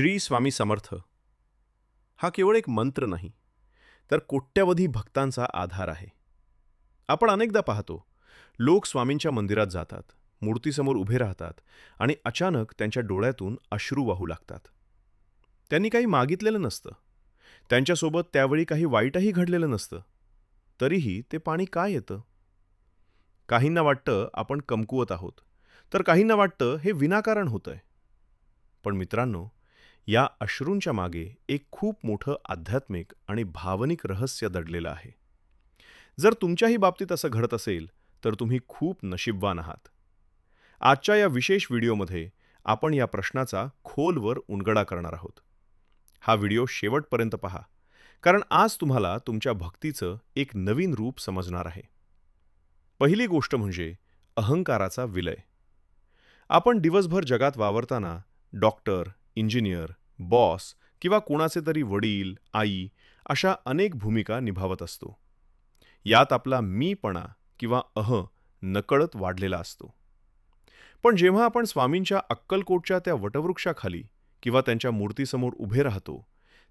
श्री स्वामी समर्थ. हा केवळ एक मंत्र नाही तर कोट्यवधी भक्तांचा आधार आहे. आपण अनेकदा पाहतो लोक स्वामींच्या मंदिरात जातात मूर्तीसमोर उभे राहतात आणि अचानक त्यांच्या डोळ्यातून अश्रू वाहू लागतात. त्यांनी काही मागितलेलं नसतं. त्यांच्यासोबत त्यावेळी काही वाईटही घडलेलं नसतं. तरीही ते पाणी का येतं? काहींना वाटतं आपण कमकुवत आहोत तर काहींना वाटतं हे विनाकारण होतंय. पण मित्रांनो या अश्रूंच्या मागे एक खूप मोठं आध्यात्मिक आणि भावनिक रहस्य दडलेलं आहे. जर तुमच्याही बाबतीत असं घडत असेल तर तुम्ही खूप नशीबवान आहात. आजच्या या विशेष व्हिडिओमध्ये आपण या प्रश्नाचा खोलवर उनगडा करणार आहोत. हा व्हिडिओ शेवटपर्यंत पहा कारण आज तुम्हाला तुमच्या भक्तीचं एक नवीन रूप समजणार आहे. पहिली गोष्ट म्हणजे अहंकाराचा विलय. आपण दिवसभर जगात वावरताना डॉक्टर इंजिनियर बॉस किंवा कोणाचे तरी वडील आई अशा अनेक भूमिका निभावत असतो. यात आपला मीपणा किंवा अह नकळत वाढलेला असतो. पण जेव्हा आपण स्वामींच्या अक्कलकोटच्या त्या वटवृक्षाखाली किंवा त्यांच्या मूर्तीसमोर उभे राहतो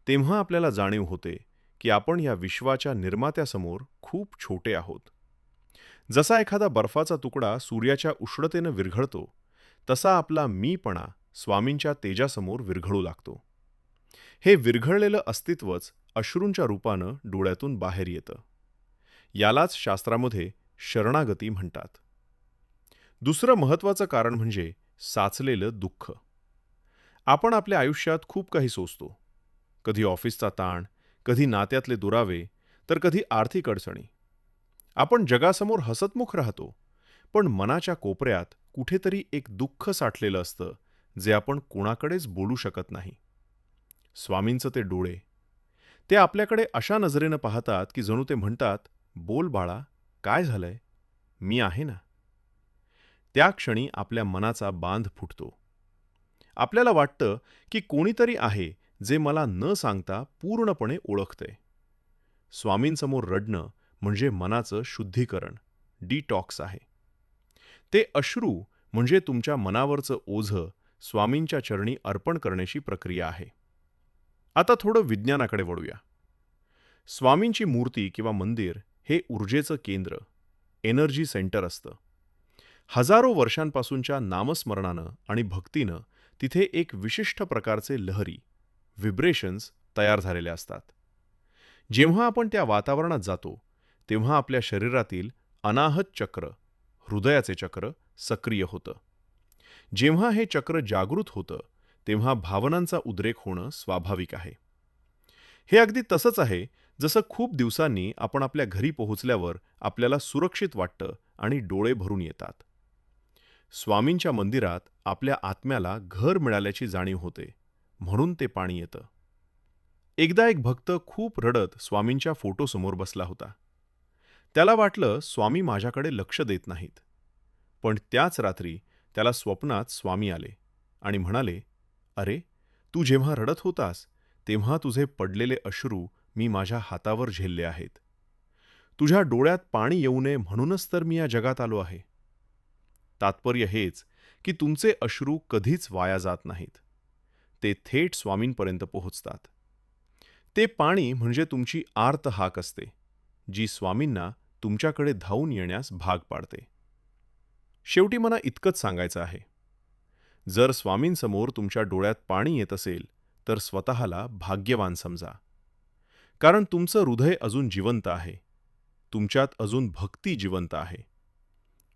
तेव्हा आपल्याला जाणीव होते की आपण या विश्वाच्या निर्मात्यासमोर खूप छोटे आहोत. जसा एखादा बर्फाचा तुकडा सूर्याच्या उष्णतेनं विरघळतो तसा आपला मीपणा स्वामींच्या तेजासमोर विरघळू लागतो. हे विरघळलेलं अस्तित्वच अश्रूंच्या रूपानं डोळ्यातून बाहेर येतं. यालाच शास्त्रामध्ये शरणागती म्हणतात. दुसरं महत्त्वाचं कारण म्हणजे साचलेलं दुःख. आपण आपल्या आयुष्यात खूप काही सोसतो. कधी ऑफिसचा ताण कधी नात्यातले दुरावे तर कधी आर्थिक अडचणी. आपण जगासमोर हसतमुख राहतो पण मनाच्या कोपऱ्यात कुठेतरी एक दुःख साठलेलं असतं जे आपण कोणाकडेच बोलू शकत नाही. स्वामींचं ते डोळे. ते आपल्याकडे अशा नजरेनं पाहतात की जणू ते म्हणतात बोल बाळा काय झालंय? मी आहे ना? त्या क्षणी आपल्या मनाचा बांध फुटतो. आपल्याला वाटतं की कोणीतरी आहे जे मला न सांगता पूर्णपणे ओळखतंय स्वामींसमोर रडणं म्हणजे मनाचं शुद्धीकरण डिटॉक्स आहे. ते अश्रू म्हणजे तुमच्या मनावरचं ओझं स्वामींच्या चरणी अर्पण करण्याची प्रक्रिया आहे. आता थोडं विज्ञानाकडे वळूया. स्वामींची मूर्ती किंवा मंदिर हे ऊर्जेचं केंद्र एनर्जी सेंटर असतं. हजारो वर्षांपासूनच्या नामस्मरणानं आणि भक्तीनं तिथे एक विशिष्ट प्रकारचे लहरी व्हिब्रेशन्स तयार झालेले असतात. जेव्हा आपण त्या वातावरणात जातो तेव्हा आपल्या शरीरातील अनाहत चक्र हृदयाचे चक्र सक्रिय होतं. जेव्हा हे चक्र जागृत होतं तेव्हा भावनांचा उद्रेक होणं स्वाभाविक आहे. हे अगदी तसंच आहे जसं खूप दिवसांनी आपण आपल्या घरी पोहोचल्यावर आपल्याला सुरक्षित वाटतं आणि डोळे भरून येतात. स्वामींच्या मंदिरात आपल्या आत्म्याला घर मिळाल्याची जाणीव होते म्हणून ते पाणी येतं. एकदा एक भक्त खूप रडत स्वामींच्या फोटोसमोर बसला होता. त्याला वाटलं स्वामी माझ्याकडे लक्ष देत नाहीत. पण त्याच रात्री त्याला स्वप्नात स्वामी आले आणि म्हणाले अरे तू जेव्हा रडत होतास तेव्हा तुझे पडलेले अश्रू मी माझ्या हातावर झेलले आहेत. तुझ्या डोळ्यात पाणी येऊ नये म्हणूनच तर मी या जगात आलो आहे. तात्पर्य हेच की तुमचे अश्रू कधीच वाया जात नाहीत. ते थेट स्वामींपर्यंत पोहोचतात. ते पाणी म्हणजे तुमची आर्त हाक असते जी स्वामींना तुमच्याकडे धावून येण्यास भाग पाडते. शेवटी मला इतकंच सांगायचं आहे. जर स्वामींसमोर तुमच्या डोळ्यात पाणी येत असेल तर स्वतःला भाग्यवान समजा. कारण तुमचं हृदय अजून जिवंत आहे. तुमच्यात अजून भक्ती जिवंत आहे.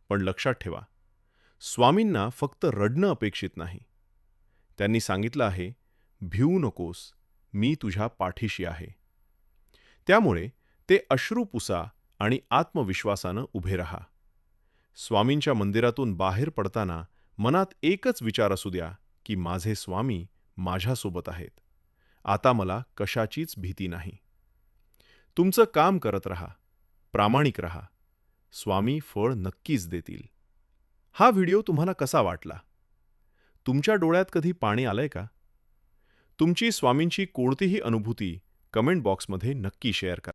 पण लक्षात ठेवा स्वामींना फक्त रडणं अपेक्षित नाही. त्यांनी सांगितलं आहे भिवू नकोस मी तुझ्या पाठीशी आहे. त्यामुळे ते अश्रू पुसा आणि आत्मविश्वासानं उभे रहा. स्वामींच्या मंदिरातून बाहेर पडताना मनात एकच विचार असू द्या की माझे स्वामी माझ्यासोबत आहेत. आता मला कशाचीच भीती नाही. तुमचं काम करत रहा. प्रामाणिक रहा. स्वामी फळ नक्कीच देतील. हा व्हिडिओ तुम्हाला कसा वाटला? तुमच्या डोळ्यात कधी पाणी आलंय का? तुमची स्वामींची कोणतीही अनुभूती कमेंट बॉक्समध्ये नक्की शेअर करा.